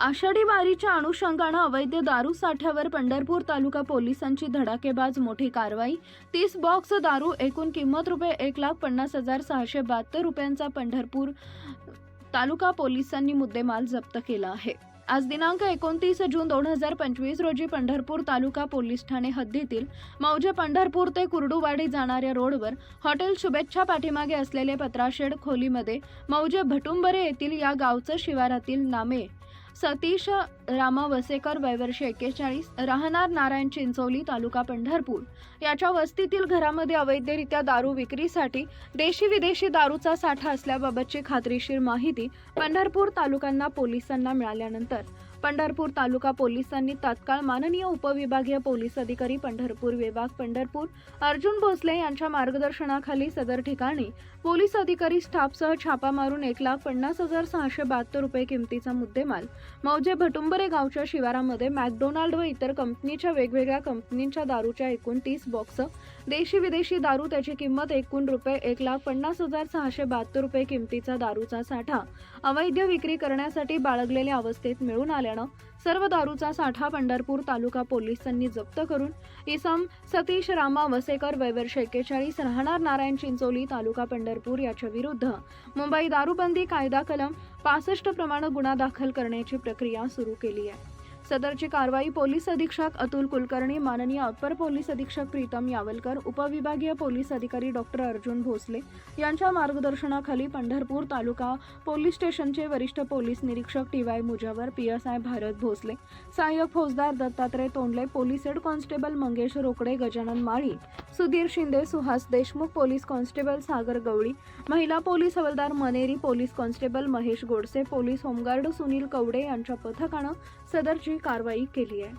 आषाढी वारीच्या अनुषंगानं अवैध दारू साठ्यावर पंढरपूर तालुका पोलिसांची धडाकेबाज मोठी कारवाई. तीस बॉक्स दारू एकूण किंमत रुपये एक लाख पन्नास हजार सहाशे बहात्तर रुपयांचा पंढरपूर तालुका पोलिसांनी मुद्देमाल जप्त केला आहे. आज दिनांक एकोणतीस जून दोन हजार पंचवीस रोजी पंढरपूर तालुका पोलीस ठाणे हद्दीतील मौजे पंढरपूर ते कुर्डुवाडी जाणाऱ्या रोडवर हॉटेल शुभेच्छा पाठीमागे असलेले पत्राशेड खोलीमध्ये मौजे भटुंबरे येथील या गावचं शिवारातील नामे सतीश रामा वसेकर वयवर्ष एक्केचाळीस राहणार नारायण चिंचोली तालुका पंढरपूर. याच्या वस्तीतील घरामध्ये अवैधरित्या दारू विक्रीसाठी देशी विदेशी दारूचा साठा असल्याबाबतची खात्रीशीर माहिती पंढरपूर तालुक्यांना पोलिसांना मिळाल्यानंतर पंढरपूर तालुका पोलिसांनी तात्काळ माननीय उपविभागीय पोलीस अधिकारी पंढरपूर विभाग पंढरपूर अर्जुन भोसले यांच्या मार्गदर्शनाखाली सदर ठिकाणी पोलीस अधिकारी स्टाफसह छापा मारून एक लाख पन्नास हजार सहाशे बहात्तर रुपये किमतीचा मुद्देमाल मौजे भटुंबरे गावच्या शिवारामध्ये मॅकडोनाल्ड व इतर कंपनीच्या वेगवेगळ्या कंपनींच्या दारूच्या एकूण तीस बॉक्स देशी विदेशी दारू त्याची किंमत एकूण रुपये एक लाख पन्नास हजार सहाशे बहात्तर रुपये किमतीचा दारूचा साठा अवैध विक्री करण्यासाठी बाळगलेल्या अवस्थेत मिळून आले आल्यानं सर्व दारूचा साठा पंढरपूर तालुका पोलिसांनी जप्त करून इसम सतीश रामा वसेकर वयवर्ष एक्केचाळीस राहणार नारायण चिंचोली तालुका पंढरपूर याच्या विरुद्ध मुंबई दारूबंदी कायदा कलम पासष्ट प्रमाणे गुन्हा दाखल करण्याची प्रक्रिया सुरू केली आहे. सदरची कारवाई पोलीस अधीक्षक अतुल कुलकर्णी माननीय अप्पर पोलीस अधीक्षक प्रीतम यावलकर उपविभागीय पोलीस अधिकारी डॉक्टर अर्जुन भोसले यांच्या मार्गदर्शनाखाली पंढरपूर तालुका पोलीस स्टेशनचे वरिष्ठ पोलीस निरीक्षक T Y Mujawar P S I Bharat Bhosale सहाय्यक फौजदार Dattatray Tondale police head constable Mangesh Rokade Gajanan Mali Sudhir Shinde Suhas Deshmukh police constable Sagar Gawali महिला पोलीस हवालदार Maneri police constable Mahesh Godse police home guard Sunil Kawade यांच्या पथकानं सदरची कारवाई केली आहे.